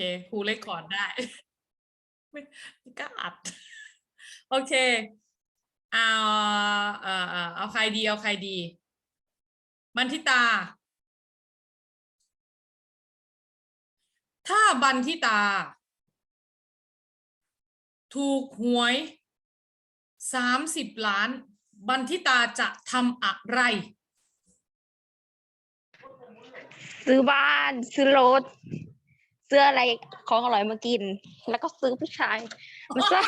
เคครูเลคคอร์ดได้ไม่กล้าอัด โอเค เอาเอ่อเอ่อเอาใครดีเอาใครดี บันทิตา ถ้าบันทิตา ถูกหวยสามสิบล้าน บันทิตาจะทำอะไร ซื้อบ้าน ซื้อรถ ซื้ออะไรของอร่อยมากิน แล้วก็ซื้อผู้ชายมาซะ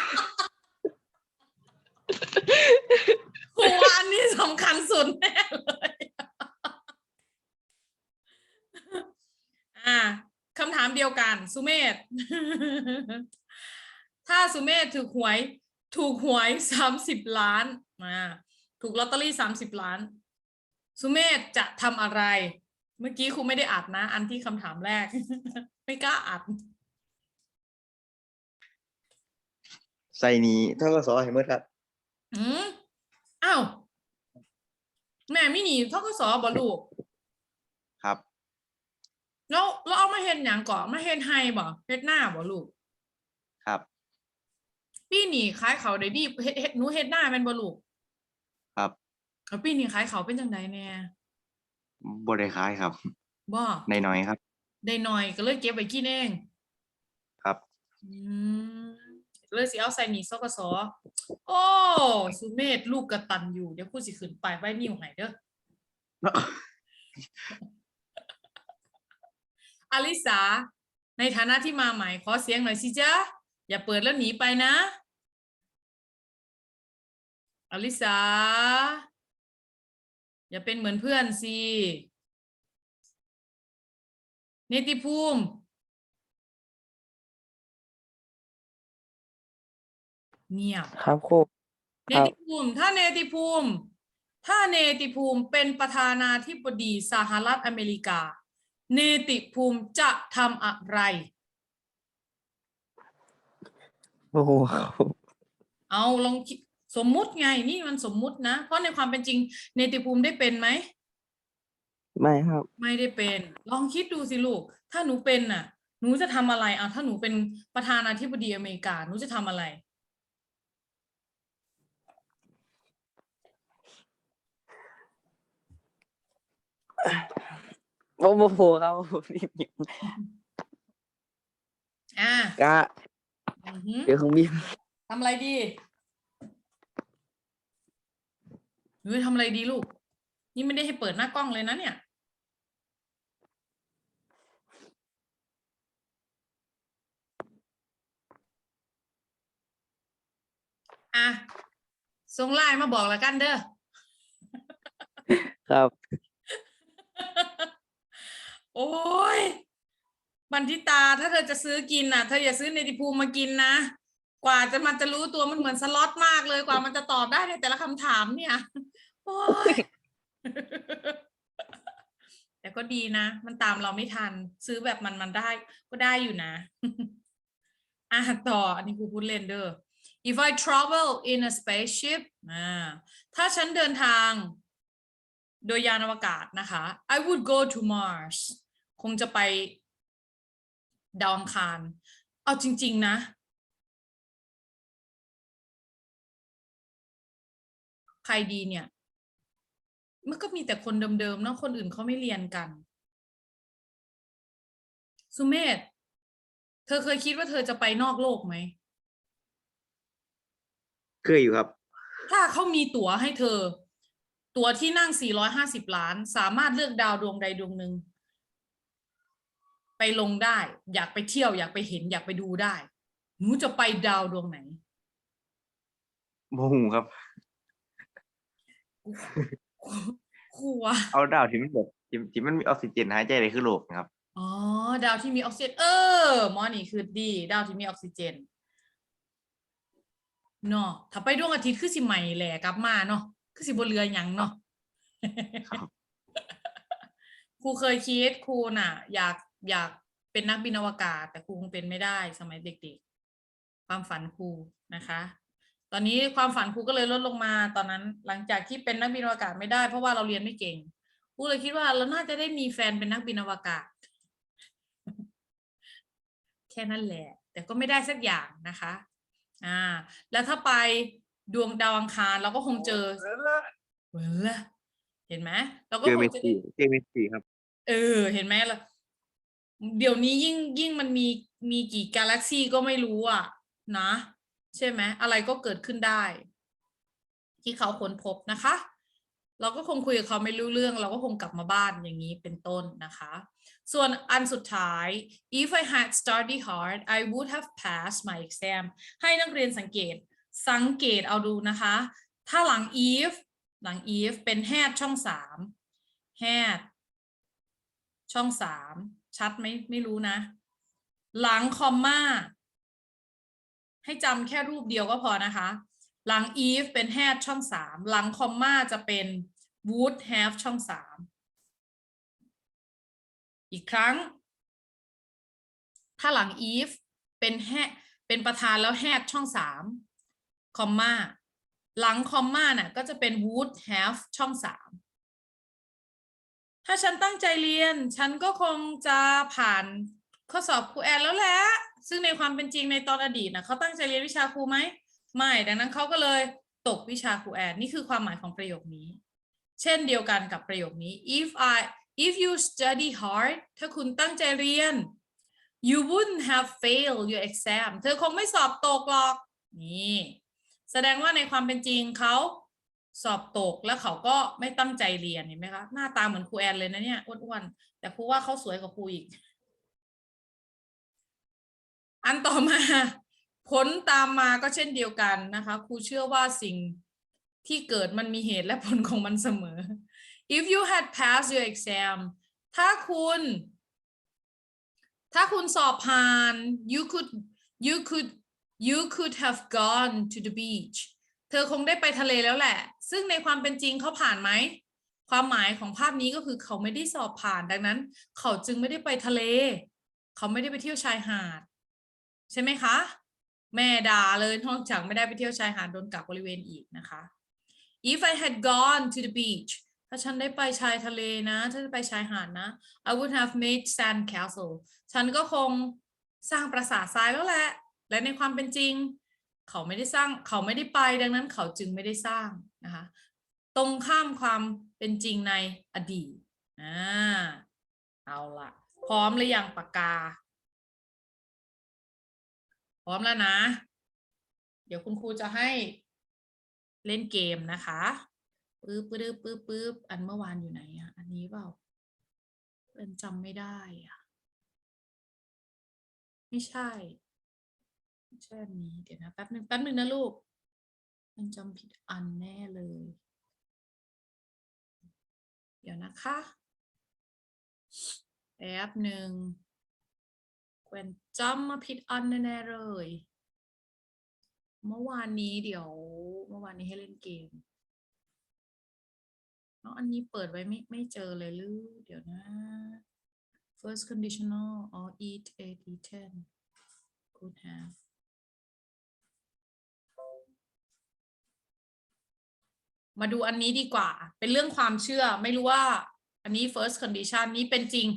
ครูว่าอันนี้สำคัญสุดแน่เลยอ่าคำถามเดียวกัน สุเมธถ้าสุเมธถูกหวย ถูกหวยสามสิบล้านอ่าถูกลอตเตอรี่สามสิบล้าน สุเมธจะทำอะไร เมื่อกี้ครูไม่ได้อัดนะ อันที่คำถามแรก ไม่กล้าอัด ใส่หนี้เท่ากับสอให้หมดครับ อืมอ้าว แม่ไม่หนีทกสบ่ลูกครับ แล้วเราเอามาเฮ็ดหยังก่อนมาเฮ็ดให้บ่เฮ็ดหน้าบ่ลูก ครับ พี่หนีขายเขาได้ดีเฮ็ดเฮ็ดหนูเฮ็ดหน้าแม่นบ่ลูก ครับ แล้วพี่หนีขายเขาเป็นจังไดแน่ บริคายครับบ่ในน้อยๆครับ ได้หน่อยก็เลยเก็บไว้กินเองครับ อืมเลยสิเอาใส่หนีซกสโอ้สุเมธลูกกระตันอยู่เดี๋ยวครูสิขึ้นไปไว้นิ้วให้เด้อ อลิสา ในฐานะที่มาใหม่ขอเสียงหน่อยสิจ๊ะ อย่าเปิดแล้วหนีไปนะ อลิสา อย่าเป็นเหมือนเพื่อนสิเนติภูมิ เงียบครับครู เนครับ ติภูมิ ถ้าเนติภูมิ ถ้าเนติภูมิเป็นประธานาธิบดีสหรัฐอเมริกา เนติภูมิจะทำอะไร โอ้โหครับเอาลองคิด สมมุติไงนี่มันสมมุตินะ เพราะในความเป็นจริงเนติภูมิได้เป็นไหม ไม่ครับ ไม่ได้เป็น ลองคิดดูสิลูก ถ้าหนูเป็นน่ะ หนูจะทำอะไรอะถ้าหนูเป็นประธานาธิบดีอเมริกา หนูจะทำอะไร โอ้โหครับนี่อะกะอือหือ เดี๋ยวเครื่องบินทำอะไรดี หนูจะทำอะไรดีลูก นี่ไม่ได้ให้เปิดหน้ากล้องเลยนะเนี่ยอะส่งไลน์มาบอกแล้วกันเด้อ ครับ โอ้ยบันทิตาถ้าเธอจะซื้อกินน่ะ เธออย่าซื้อเนติภูมิมากินนะ กว่าจะมันจะรู้ตัวมันเหมือนสล็อตมากเลยกว่ามันจะตอบได้ในแต่ละคำถามเนี่ยโอ้ยแต่ก็ดีนะ มันตามเราไม่ทัน ซื้อแบบมันมันได้ ก็ได้อยู่นะ อะต่อ อันนี้ครูพูดเล่นเด้อ if I travel in a spaceship อ่าถ้าฉันเดินทาง โดยยานอวกาศนะคะ I would go to Mars คงจะไปดาวอังคาร เอาจริง ๆ นะ รดีเนี่ย มันก็มีแต่คนเดิมๆเนอะคนอื่นเขาไม่เรียนกัน สุเมธเธอเคยคิดว่าเธอจะไปนอกโลกไหม เคยอยู่ครับ ถ้าเขามีตั๋วให้เธอ ตั๋วที่นั่ง 450 ล้าน สามารถเลือกดาวดวงใดดวงหนึ่งไปลงได้ อยากไปเที่ยว อยากไปเห็น อยากไปดูได้ หนูจะไปดาวดวงไหนโมหูครับ ครูวะเอาดาวที่มันแบบที่ที่มันมีออกซิเจนหายใจเลยคือโลกนะครับ อ๋อ ดาวที่มีออกซิเจน เออ หมอนี่คือดี ดาวที่มีออกซิเจนเนาะถ้าไปดวงอาทิตย์คือสิใหม่แหละกลับมาเนาะคือสิบนเรือหยังเนาะครับ ครูเคยคิดครูน่ะ อยากอยากเป็นนักบินอวกาศ แต่ครูคงเป็นไม่ได้สมัยเด็กๆ ความฝันครูนะคะ ตอนนี้ความฝันครูก็เลยลดลงมาตอนนั้น หลังจากที่เป็นนักบินอวกาศไม่ได้ เพราะว่าเราเรียนไม่เก่งครูเลยคิดว่าเราน่าจะได้มีแฟนเป็นนักบินอวกาศ แค่นั้นแหละ แต่ก็ไม่ได้สักอย่างนะคะอ่าแล้วถ้าไปดวงดาวอังคารเราก็คงเจอเวลาเห็นไหมเราก็เจอคเมงสจะได้ซี่เจอเมสซี่ครับ เออ เห็นไหมล่ะเดี๋ยวนี้ยิ่งยิ่งมันมีมีกี่กาแล็กซี่ก็ไม่รู้อะ นะ ใช่ไหมอะไรก็เกิดขึ้นได้ ที่เขาค้นพบนะคะ เราก็คงคุยกับเขาไม่รู้เรื่อง เราก็คงกลับมาบ้านอย่างนี้เป็นต้นนะคะ ส่วนอันสุดท้าย if I had studied hard I would have passed my exam ให้นักเรียนสังเกต สังเกตเอาดูนะคะ ถ้าหลัง if หลัง if เป็น had ช่องสาม had ช่องสามชัดไหมไม่รู้นะ หลังคอมมา ให้จำแค่รูปเดียวก็พอนะคะ หลัง if เป็น had ช่องสามหลังคอมมาจะเป็น would have ช่องสามอีกครั้ง ถ้าหลัง if เป็น had เป็นประธานแล้ว had ช่องสามคอมมาหลังคอมมาน่ะก็จะเป็น would have ช่องสามถ้าฉันตั้งใจเรียน ฉันก็คงจะผ่าน ข้อสอบครูแอนแล้วแหละซึ่งในความเป็นจริงในตอนอดีตนะเขาตั้งใจเรียนวิชาครูไหมไม่ ดังนั้นเขาก็เลยตกวิชาครูแอนนี่คือความหมายของประโยคนี้ เช่นเดียวกันกับประโยคนี้ if I if you study hard ถ้าคุณตั้งใจเรียน you wouldn't have failed your exam เธอคงไม่สอบตกหรอกนี่แสดงว่าในความเป็นจริงเขาสอบตกแล้วเขาก็ไม่ตั้งใจเรียนเห็นไหมคะหน้าตาเหมือนครูแอนเลยนะเนี่ยอ้วนๆแต่ครูว่าเขาสวยกว่าครูอีก อันต่อมาผลตามมาก็เช่นเดียวกันนะคะครูเชื่อว่าสิ่งที่เกิดมันมีเหตุและผลของมันเสมอ if you had passed your exam ถ้าคุณ ถ้าคุณสอบผ่าน you could you could you could have gone to the beach เธอคงได้ไปทะเลแล้วแหละ ซึ่งในความเป็นจริงเขาผ่านไหม ความหมายของภาพนี้ก็คือเขาไม่ได้สอบผ่านดังนั้น เขาจึงไม่ได้ไปทะเล เขาไม่ได้ไปเที่ยวชายหาด ใช่ไหมคะ แม่ด่าเลยนอกจากไม่ได้ไปเที่ยวชายหาดโดนกักบริเวณอีกนะคะ if I had gone to the beach ถ้าฉันได้ไปชายทะเลนะถ้าไปชายหาดนะ I would have made sand castle ฉันก็คงสร้างปราสาททรายแล้วแหละ และในความเป็นจริง เขาไม่ได้สร้างเขาไม่ได้ไปดังนั้นเขาจึงไม่ได้สร้างนะคะ ตรงข้ามความเป็นจริงในอดีตอ่าเอาละพร้อมหรือยังปากกา พร้อมแล้วนะ เดี๋ยวคุณครูจะให้เล่นเกมนะคะปึ๊บปึ๊บปึ๊บปึ๊บอันเมื่อวานอยู่ไหนอะอันนี้เปล่าเป็นจำไม่ได้อะไม่ใช่ไม่ใช่อันนี้เดี๋ยวนะแป๊บหนึ่งแป๊บหนึ่งนะลูก มันจำผิดอันแน่เลย เดี๋ยวนะคะแป๊บหนึ่ง แวนจำมาผิดอันแน่ๆเลย เมื่อวานนี้เดี๋ยว เมื่อวานนี้ให้เล่นเกมเนาะอันนี้เปิดไว้ไม่ไม่เจอเลยหรือเดี๋ยวนะ first conditional or eat a eaten could have มาดูอันนี้ดีกว่า เป็นเรื่องความเชื่อ ไม่รู้ว่า อันนี้ first condition นี้เป็นจริง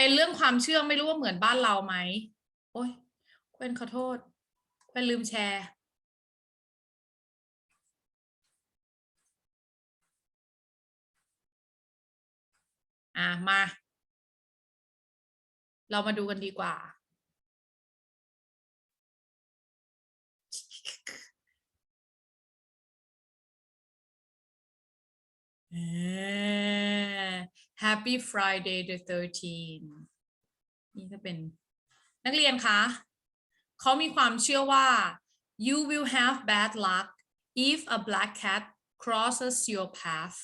เป็นเรื่องความเชื่อไม่รู้ว่าเหมือนบ้านเราไหมโอ้ยเควนขอโทษเควนลืมแชร์อะมา เรามาดูกันดีกว่าเ Happy Friday the 13 นี่จะเป็นนักเรียนคะเขามีความเชื่อว่า you will have bad luck if a black cat crosses your path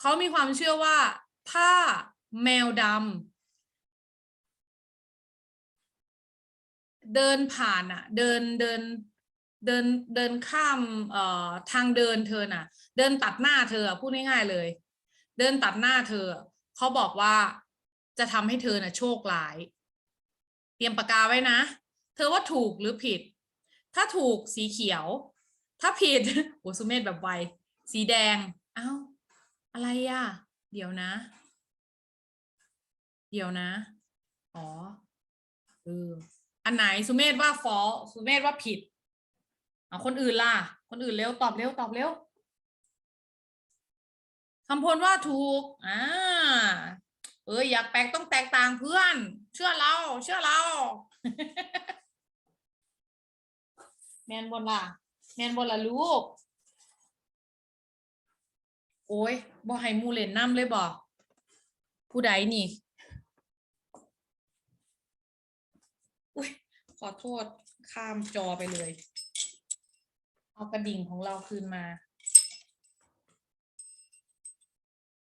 เขามีความเชื่อว่า ถ้าแมวดำเดินผ่านอะเดินเดิน เดินเดินข้ามเอ่อทางเดินเธอน่ะ เดินตัดหน้าเธอพูดง่ายๆเลย เดินตัดหน้าเธอ เขาบอกว่าจะทำให้เธอน่ะโชคร้าย เตรียมปากกาไว้นะ เธอว่าถูกหรือผิด ถ้าถูกสีเขียว ถ้าผิดโอ้สุเมธแบบไวสีแดงเอ้าอะไรอะ เดี๋ยวนะ เดี๋ยวนะ อ๋อเอออันไหนสุเมธว่าฟอสุเมธว่าผิด เอาคนอื่นล่ะ คนอื่นเร็วตอบเร็วตอบเร็วคำพลว่าถูก อ่า เอออยากแปลกต้องแตกต่างเพื่อน เชื่อเรา เชื่อเรา แมนบนล่ะ แมนบนล่ะลูก โอ้ยบ่ให้มูเล่นน้ำเลยบ่ผู้ใดนี่อุ้ยขอโทษข้ามจอไปเลย เอากระดิ่งของเราคืนมา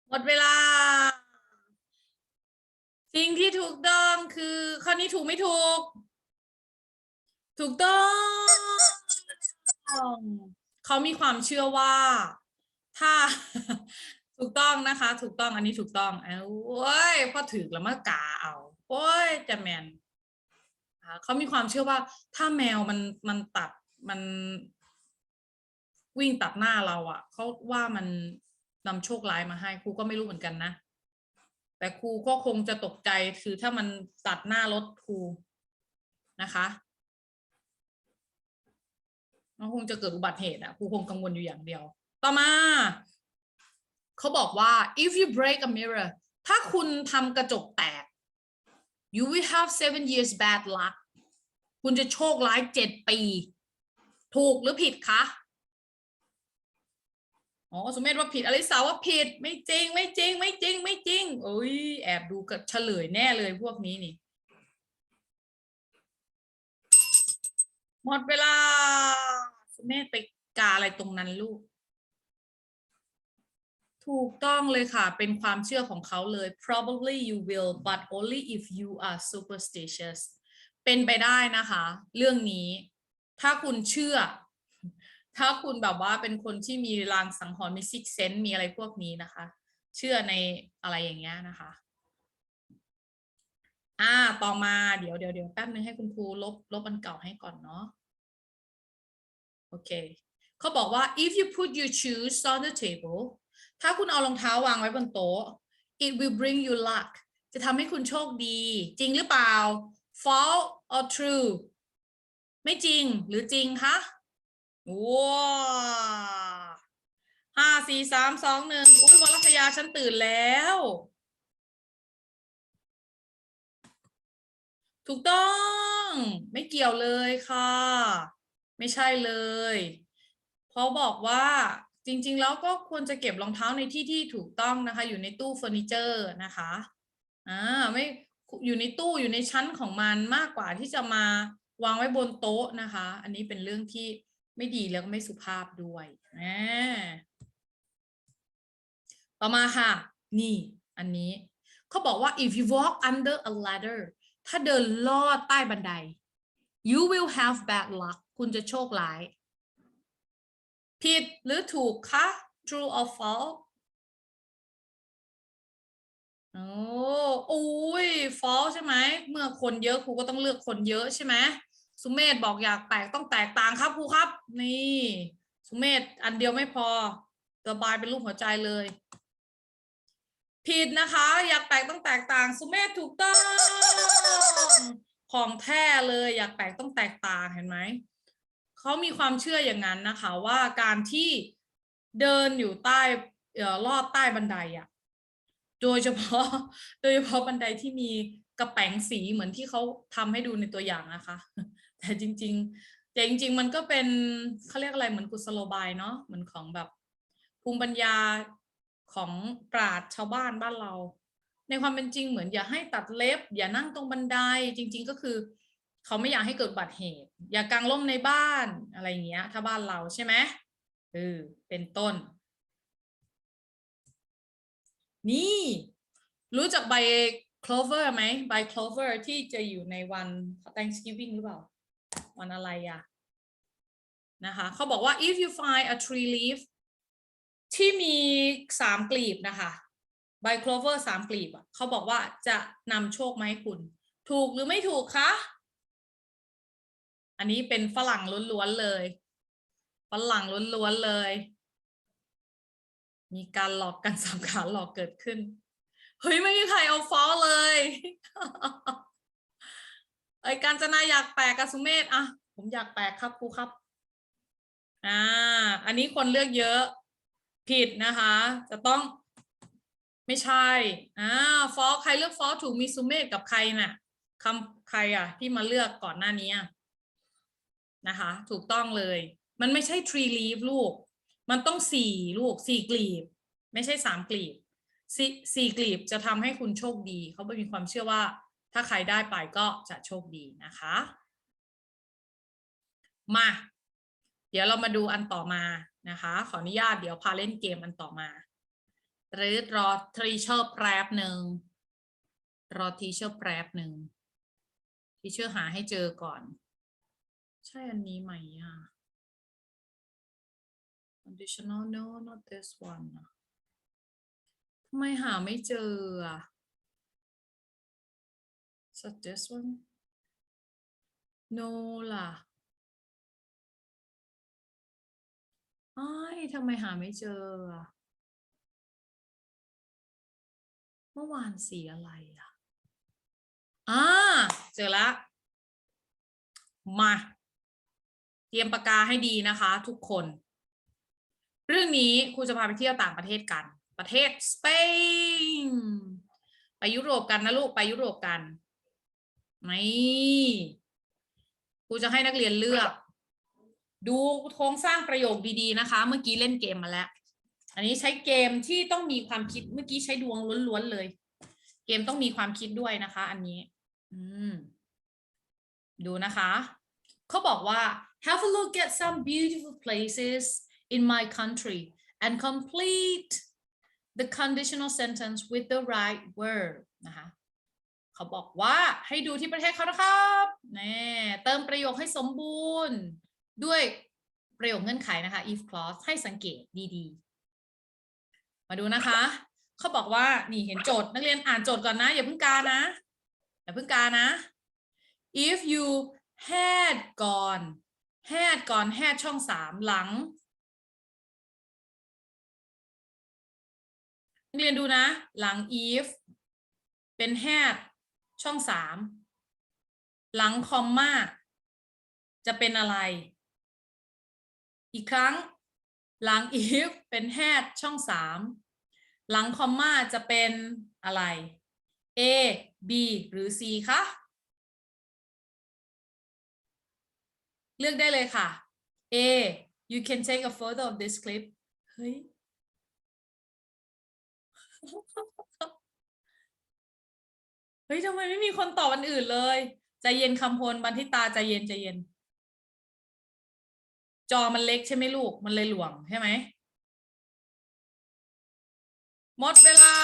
หมดเวลา สิ่งที่ถูกต้องคือข้อนี้ถูกไม่ถูก ถูกต้อง เขามีความเชื่อว่า ถ้า ถูกต้องนะคะ ถูกต้องอันนี้ถูกต้องเอ้ยพอถือแล้วมากาเอา โอ้ยจะแมนอ่าเขามีความเชื่อว่า ถ้าแมวมันมันตัดมัน วิ่งตัดหน้าเราอะ่ะเขาว่ามันนำโชคร้ายมาให้ครูก็ไม่รู้เหมือนกันนะ แต่ครูก็คงจะตกใจคือถ้ามันตัดหน้ารถครูนะคะมันคงจะเกิดอุบัติเหตุอะครูคงกังวลอยู่อย่างเดียว ต่อมาเขาบอกว่า if you break a mirror ถ้าคุณทำกระจกแตก you will have seven years bad luck คุณจะโชคร้ายเจ็ดปี ถูกหรือผิดคะ อ๋อสมมติว่าผิดอลิสาว่าผิดไม่จริง ไม่จริง ไม่จริง ไม่จริงเอ้ยแอบดูกับเฉลยแน่เลยพวกนี้นี่ หมดเวลาสมมติไปกาอะไรตรงนั้นลูก ถูกต้องเลยค่ะ เป็นความเชื่อของเขาเลย probably you will but only if you are superstitious เป็นไปได้นะคะ เรื่องนี้ ถ้าคุณเชื่อ ถ้าคุณแบบว่าเป็นคนที่มีลางสังหรณ์มีซิกเซนมีอะไรพวกนี้นะคะ เชื่อในอะไรอย่างเงี้ยนะคะ อ่าต่อมาเดี๋ยวเดี๋ยวเดี๋ยวแป๊บนึงให้คุณครูลบลบอันเก่าให้ก่อนเนาะโอเคเขาบอกว่า if you put your shoes on the table ถ้าคุณเอารองเท้าวางไว้บนโต๊ะ it will bring you luck จะทำให้คุณโชคดี จริงหรือเปล่า false or true ไม่จริงหรือจริงคะ ว้าห้าสี่สามสองหนึ่งอุ้ยวรัตยาฉันตื่นแล้ว ถูกต้อง ไม่เกี่ยวเลยค่ะ ไม่ใช่เลยเพราะบอกว่าจริง ๆ แล้วก็ควรจะเก็บรองเท้าในที่ที่ถูกต้องนะคะ อยู่ในตู้เฟอร์นิเจอร์นะคะอ่าไม่อยู่ในตู้อยู่ในชั้นของมันมากกว่าที่จะมาวางไว้บนโต๊ะนะคะ อันนี้เป็นเรื่องที่ ไม่ดีแล้วก็ไม่สุภาพด้วยอ่ต่อมาค่ะ นี่ อันนี้เขาบอกว่า if you walk under a ladder ถ้าเดินลอดใต้บันได you will have bad luck คุณจะโชคร้าย ผิดหรือถูกคะ true or false โอ้โอ้ย false ใช่ไหม เมื่อคนเยอะครูก็ต้องเลือกคนเยอะใช่ไหม สุเมธบอกอยากแตกต้องแตกต่างครับครูครับ นี่สุเมธอันเดียวไม่พอระบายเป็นรูปหัวใจเลย ผิดนะคะ อยากแตกต้องแตกต่าง สุเมธถูกต้องของแท้เลย อยากแตกต้องแตกต่างเห็นไหมเขามีความเชื่ออย่างนั้นนะคะ ว่าการที่เดินอยู่ใต้เอ่อลอดใต้บันไดอะโดยเฉพาะ โดยเฉพาะบันไดที่มีกระแป๋งสีเหมือนที่เขาทำให้ดูในตัวอย่างนะคะ แต่จริง ๆ แต่จริง ๆ มันก็เป็นเขาเรียกอะไรเหมือนกุศโลบายเนาะเหมือนของแบบภูมิปัญญาของปราชญ์ชาวบ้านบ้านเรา ในความเป็นจริงเหมือนอย่าให้ตัดเล็บ อย่านั่งตรงบันไดจริง ๆ ก็คือ เขาไม่อยากให้เกิดบัติเหตุ อย่ากางร่มในบ้านอะไรอย่างเงี้ย ถ้าบ้านเราใช่ไหมเออเป็นต้น นี่รู้จักใบ clover ไหมใบ clover ที่จะอยู่ในวัน Thanksgiving หรือเปล่า วันอะไรอะนะคะเขาบอกว่า if you find a tree leaf ที่มีสามกลีบนะคะใบ clover สามกลีบอะเขาบอกว่าจะนำโชคมาให้คุณ ถูกหรือไม่ถูกคะ อันนี้เป็นฝรั่งล้วนๆเลย ฝรั่งล้วนๆเลย มีการหลอกกันสามขาหลอกเกิดขึ้น เฮ้ย ไม่มีใครเอาฟอลเลย ไออ้ยการจนาอยากแปลกกับสุเมธอะผมอยากแปลกครับครูครับ อ่า อันนี้คนเลือกเยอะผิดนะคะ จะต้องไม่ใช่อ่าฟอใครเลือกฟอถูกมีสุเมธกับใครน่ะคำใครอะ ที่มาเลือกก่อนหน้านี้นะคะ ถูกต้องเลย มันไม่ใช่ tree leaf ลูก มันต้องสี่ลูกสี่กลีบ ไม่ใช่สามกลีบสี่กลีบจะทำให้คุณโชคดี เขาไม่มีความเชื่อว่า ถ้าใครได้ไปก็จะโชคดีนะคะ มา เดี๋ยวเรามาดูอันต่อมานะคะ ขออนุญาตเดี๋ยวพาเล่นเกมอันต่อมา หรือรอทรีเชอร์แป๊บหนึ่งรอทีเชอร์แป๊บหนึ่งทีเชอร์หาให้เจอก่อน ใช่อันนี้ไหมอะ conditional no not this one ทำไมหาไม่เจออะ so this one no ล่ะอ้ยทำไมหาไม่เจอ เมื่อวานสีอะไรอะอ่าเจอแล้วมา เตรียมปากกาให้ดีนะคะ ทุกคน เรื่องนี้ครูจะพาไปเที่ยวต่างประเทศกัน ประเทศสเปนไปยุโรปกันนะลูกไปยุโรปกัน นี่ครูจะให้นักเรียนเลือก ดูโครงสร้างประโยคดีๆนะคะ เมื่อกี้เล่นเกมมาแล้ว อันนี้ใช้เกมที่ต้องมีความคิดเมื่อกี้ใช้ดวงล้วนๆเลย เกมต้องมีความคิดด้วยนะคะ อันนี้ อืม ดูนะคะเขาบอกว่า have a look at some beautiful places in my country and complete the conditional sentence with the right word นะคะ เขาบอกว่าให้ดูที่ประเทศเขานะครับแน่เติมประโยคให้สมบูรณ์ ด้วยประโยคเงื่อนไขนะคะ if clause ให้สังเกตดีๆ มาดูนะคะ เขาบอกว่านี่เห็นโจทย์นักเรียนอ่านโจทย์ก่อนนะ อย่าเพิ่งกานะ อย่าเพิ่งกานะ if you had ก่อน had ก่อน had ช่องสามหลังนักเรียนดูนะ หลัง if เป็น had ช่องสามหลังคอมมาจะเป็นอะไร อีกครั้ง หลัง if เป็น had ช่องสามหลังคอมมาจะเป็นอะไร A B หรือ C คะเลือกได้เลยค่ะ A you can take a photo of this clip เฮ้ย เฮ้ยทำไมไม่มีคนตอบอันอื่นเลยใจเย็นคำพลบันทิตาใจเย็นใจเย็น จอมันเล็กใช่ไหมลูก มันเลยหลวมใช่ไหมหมดเวลา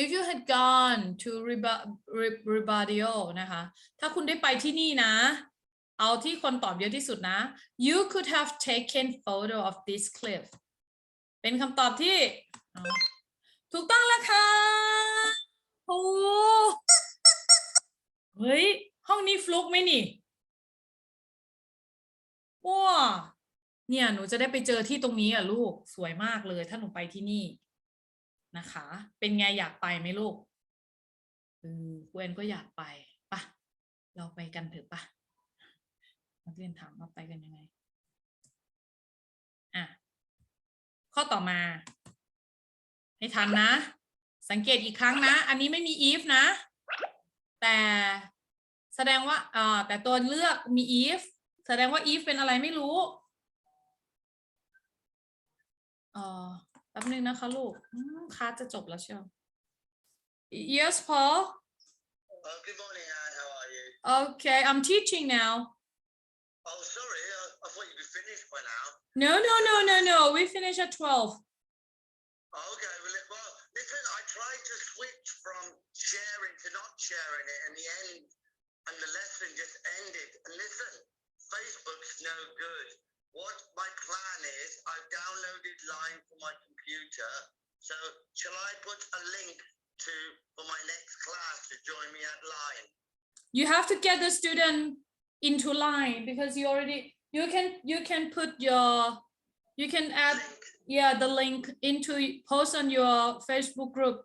if you had gone to Reba Rebaeio นะคะ ถ้าคุณได้ไปที่นี่นะ เอาที่คนตอบเยอะที่สุดนะ you could have taken photo of this cliff เป็นคำตอบที่ ถูกต้องแล้วค่ะโอ้เฮ้ย ห้องนี้ฟลุกไหมนี่ว้าเนี่ยหนูจะได้ไปเจอที่ตรงนี้อะลูกสวยมากเลย ถ้าหนูไปที่นี่นะคะ เป็นไงอยากไปไหมลูกเออครูแอนก็อยากไปปะเราไปกันเถอะปะนักเรียนถามว่าไปกันยังไงอะข้อต่อมา ให้ทันนะ สังเกตอีกครั้งนะ อันนี้ไม่มี if นะ แต่แสดงว่าเอ่อแต่ตัวเลือกมี if แสดงว่า if เป็นอะไรไม่รู้เอ่อแป๊บนึงนะคะลูกอืมคลาสจะจบแล้วเชียว yes Paul Oh, good morning, Anne. How are you? okay I'm teaching now Oh, sorry. I, I thought you'd be finished by now. no no no no no we finish at 12 Oh, okay. Well, listen, I tried to switch from sharing to not sharing it in the end, and the lesson just ended. And listen, Facebook's no good. What my plan is, I've downloaded Line for my computer. So, shall I put a link to for my next class to join me at Line? you have to get the student into line because you already you can you can put your you can add Link. yeah the link into post on your facebook group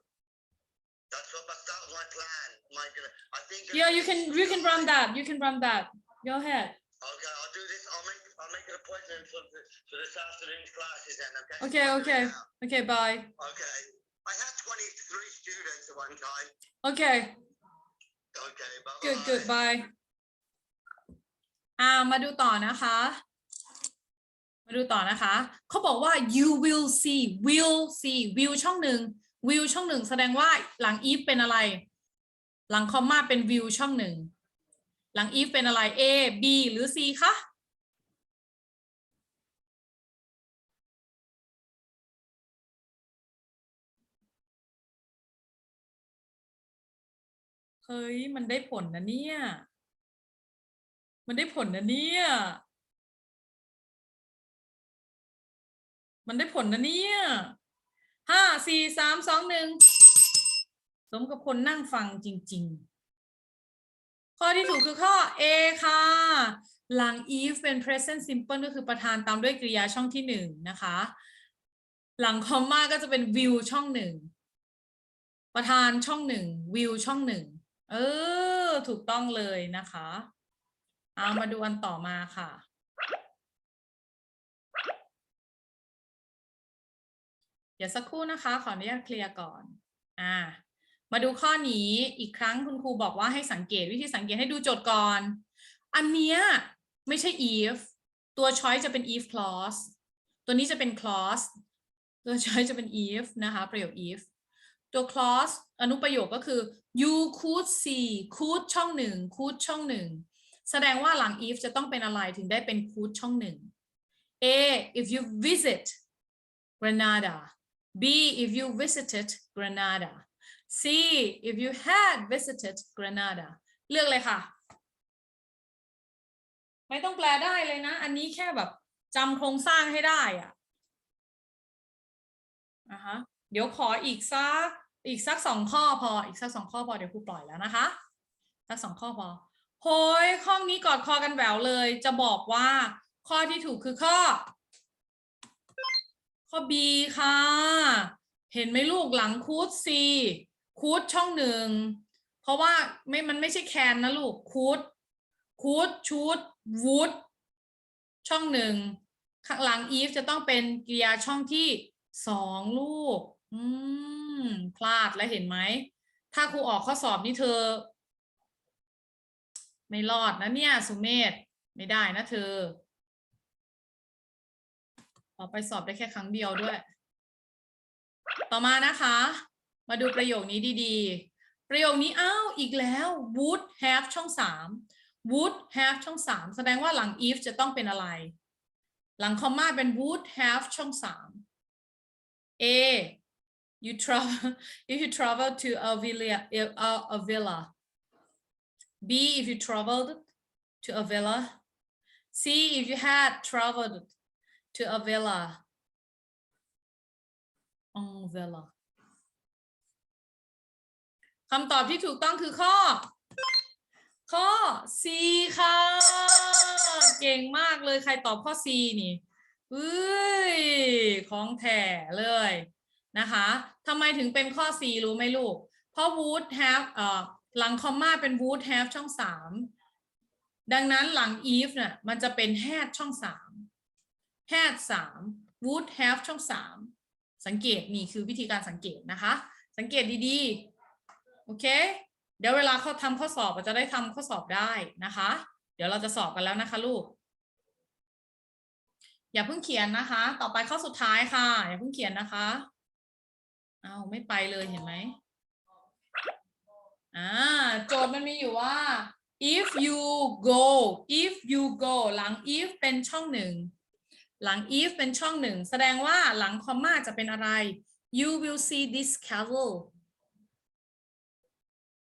That's what. That was my plan? Am I gonna? I think. Yeah, you can you can run that. You can run that. Go ahead. Okay, I'll do this. I'll make I'll make an appointment for the, for this afternoon's classes then. Okay. Okay, I'll do it okay. now. Okay, bye. Okay. I had 23 students at one time. Okay, Okay. Bye. good good bye. อ่ามาดูต่อนะคะ มาดูต่อนะคะ เขาบอกว่า you will see will see will ช่องหนึ่ง will ช่องหนึ่งแสดงว่าหลัง if เป็นอะไร หลังคอมมาเป็น will ช่องหนึ่ง หลัง if เป็นอะไร a b หรือ c คะ เฮ้ย มันได้ผลนะเนี่ย มันได้ผลนะเนี่ย มันได้ผลนะเนี่ยห้าสี่สามสองหนึ่งสมกับคนนั่งฟังจริง ๆ ข้อที่ถูกคือข้อ A ค่ะ หลัง if เป็น present simple ก็คือประธานตามด้วยกริยาช่องที่หนึ่งนะคะ หลัง comma ก็จะเป็น will ช่องหนึ่งประธานช่องหนึ่ง will ช่องหนึ่งเออ ถูกต้องเลยนะคะ เอามาดูอันต่อมาค่ะ เดี๋ยวสักครู่นะคะ ขออนุญาตเคลียร์ก่อนอ่ามาดูข้อนี้อีกครั้งคุณครูบอกว่าให้สังเกตวิธีสังเกตให้ดูโจทย์ก่อน อันเนี้ยไม่ใช่ if ตัว choice จะเป็น if clause ตัวนี้จะเป็น clause ตัว choice จะเป็น if นะคะประโยค if ตัว clause อนุประโยคก็คือ you could see could ช่องหนึ่ง could ช่องหนึ่ง แสดงว่าหลัง if จะต้องเป็นอะไรถึงได้เป็น could ช่องหนึ่ง A if you visit Granada B if you visited Granada C if you had visited Granada เลือกเลยค่ะ ไม่ต้องแปลได้เลยนะ อันนี้แค่แบบจำโครงสร้างให้ได้อะอะฮะเดี๋ยวขออีกสักอีกสักสองข้อพอ อีกสักสองข้อพอ เดี๋ยวครูปล่อยแล้วนะคะ สักสองข้อพอ โหยข้อนี้กอดคอกันแหววเลย จะบอกว่าข้อที่ถูกคือข้อ ข้อ B ค่ะ เห็นไหมลูกหลังคูด C คูดช่องหนึ่ง เพราะว่าไม่มันไม่ใช่แคนนะลูกคูดคูดชูดวูดช่องหนึ่งข้างหลัง if จะต้องเป็นกริยาช่องที่สองลูก อืม พลาดแล้วเห็นไหม ถ้าครูออกข้อสอบนี่เธอ ไม่รอดนะเนี่ย สุเมธไม่ได้นะเธอ อไปสอบได้แค่ครั้งเดียวด้วย ต่อมานะคะ มาดูประโยคนี้ดีๆ ประโยคนี้อ้าวอีกแล้ว would have ช่องสาม would have ช่องสามแสดงว่าหลัง if จะต้องเป็นอะไร หลังคอมมาเป็น would have ช่องสาม A you travel if you travel to a villa a villa B if you traveled to a villa C if you had traveled to a villa oh villa คำตอบที่ถูกต้องคือข้อ ข้อ C ค่ะ เก่งมากเลยใครตอบข้อ C นี่เอ้ยของแท้เลยนะคะทำไมถึงเป็นข้อ C รู้ไหมลูก เพราะ would have เอ่อหลังคอมมาเป็น would have ช่อง3ดังนั้นหลัง if เนี่ยมันจะเป็น had ช่อง3 had 3 would have ช่อง 3 สังเกตนี่คือวิธีการสังเกตนะคะ สังเกตดีๆ โอเค เดี๋ยวเวลาเขาทำข้อสอบเราจะได้ทำข้อสอบได้นะคะ เดี๋ยวเราจะสอบกันแล้วนะคะลูก อย่าเพิ่งเขียนนะคะ ต่อไปข้อสุดท้ายค่ะ อย่าเพิ่งเขียนนะคะ เอาวไม่ไปเลยเห็นไหมอ่าโจทย์มันมีอยู่ว่า if you go if you go หลัง if เป็นช่องหนึ่ง หลัง if เป็นช่องหนึ่ง แสดงว่าหลังคอมมาจะเป็นอะไร you will see this castle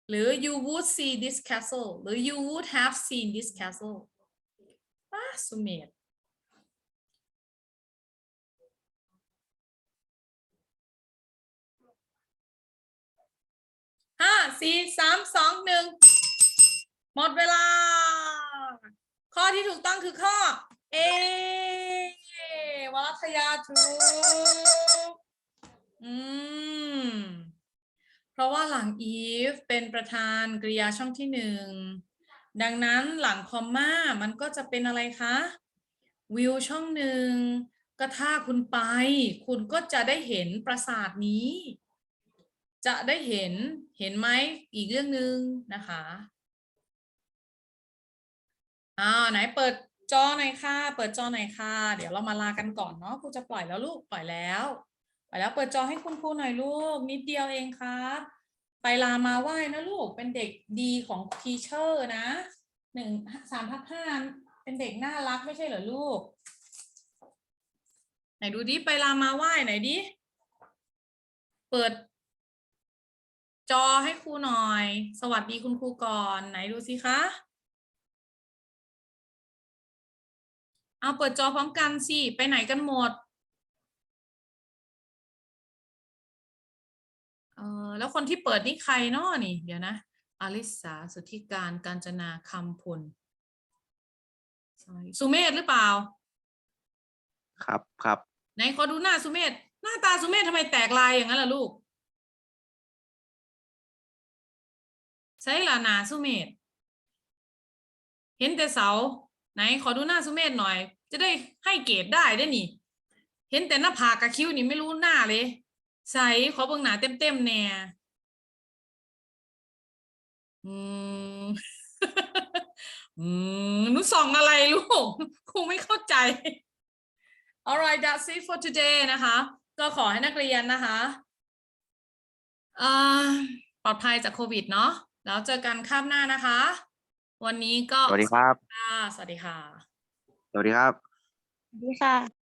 หรือ you would see this castle หรือ you would have seen this castle ป้าสุเมธห้าสี่สามสองหนึ่งหมดเวลา ข้อที่ถูกต้องคือข้อ A วัทยาถูกอืม เพราะว่าหลัง if เป็นประธานกริยาช่องที่หนึ่ง ดังนั้นหลังคอมมามันก็จะเป็นอะไรคะ วิวช่องหนึ่ง ก็ถ้าคุณไป คุณก็จะได้เห็นปราสาทนี้ จะได้เห็น เห็นไหม อีกเรื่องหนึ่งนะคะอ่าไหนเปิด จอหน่อยค่ะ เปิดจอหน่อยค่ะ เดี๋ยวเรามาลากันก่อนเนาะครูจะปล่อยแล้วลูกปล่อยแล้วปล่อยแล้วเปิดจอให้คุณครูหน่อยลูก นิดเดียวเองครับไปลามาไหว้นะลูกเป็นเด็กดีของทีเชอร์นะหนึ่งสามทับห้าเป็นเด็กน่ารักไม่ใช่เหรอลูก ไหนดูดิไปลามาไหว้ไหนดิเปิด จอให้ครูหน่อย สวัสดีคุณครูก่อน ไหนดูสิคะ เอาเปิดจอพร้อมกันสิ ไปไหนกันหมด เออแล้วคนที่เปิดนี่ใครเนาะนี่ เดี๋ยวนะ อลิสาสุทธิการการจนาคำพลสุเมธหรือเปล่า ครับครับไหนขอดูหน้าสุเมธหน้าตาสุเมธทำไมแตกลายอย่างนั้นล่ะลูกใช่ล่ะหนาสุเมธเห็นแต่เสา ไหนขอดูหน้าสุเมธหน่อย จะได้ให้เกรดได้ได้นี่ เห็นแต่หน้าผากกับคิ้วนี่ไม่รู้หน้าเลย ใส่ขอเบิ่งหนาเต็มๆแน่อืมอืมหนูส่องอะไรลูกครูไม่เข้าใจ alright that's it for today นะคะ ก็ขอให้นักเรียนนะคะปลอดภัยจากโควิดเนาะแล้วเจอกันข้ามหน้านะคะ วันนี้ก็สวัสดีครับ ค่ะสวัสดีค่ะ สวัสดีครับ สวัสดีค่ะ